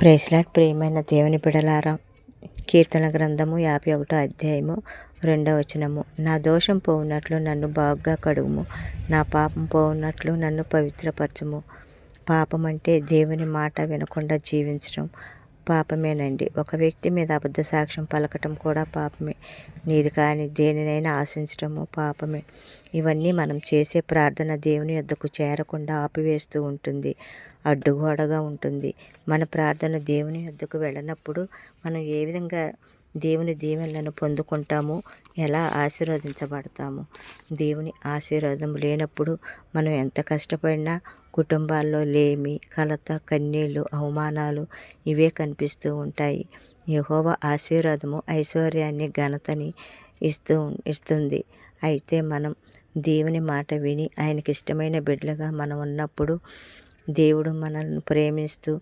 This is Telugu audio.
ప్రేస్లాట్ ప్రియమైన దేవుని పిడలారా కీర్తన గ్రంథము యాభై ఒకటో అధ్యాయము రెండవ వచనము. నా దోషం పోవునట్లు నన్ను బాగా కడుగుము. నా పాపం పోవునట్లు నన్ను పవిత్రపరచుము. పాపం అంటే దేవుని మాట వినకుండా జీవించడం పాపమేనండి. ఒక వ్యక్తి మీద అబద్ధ సాక్ష్యం పలకటం కూడా పాపమే. నీది కాని దేనినైనా ఆశించటము పాపమే. ఇవన్నీ మనం చేసే ప్రార్థన దేవుని యొద్దకు చేరకుండా ఆపివేస్తూ ఉంటుంది. అడ్డుగోడగా ఉంటుంది. మన ప్రార్థన దేవుని యొద్దకు వెళ్ళినప్పుడు మనం ఏ విధంగా దేవుని దీవెనలను పొందుకుంటాము ఎలా ఆశీర్వదించబడతాము? దేవుని ఆశీర్వాదం లేనప్పుడు మనం ఎంత కష్టపడినా కుటుంబాల్లో లేమి కలత కన్నీళ్ళు అవమానాలు ఇవే కనిపిస్తూ ఉంటాయి. యహోవ ఆశీర్వాదము ఐశ్వర్యాన్ని ఘనతని ఇస్తూ ఇస్తుంది. అయితే మనం దేవుని మాట విని ఆయనకి ఇష్టమైన బిడ్డలుగా మనం ఉన్నప్పుడు దేవుడు మనల్ని ప్రేమిస్తూ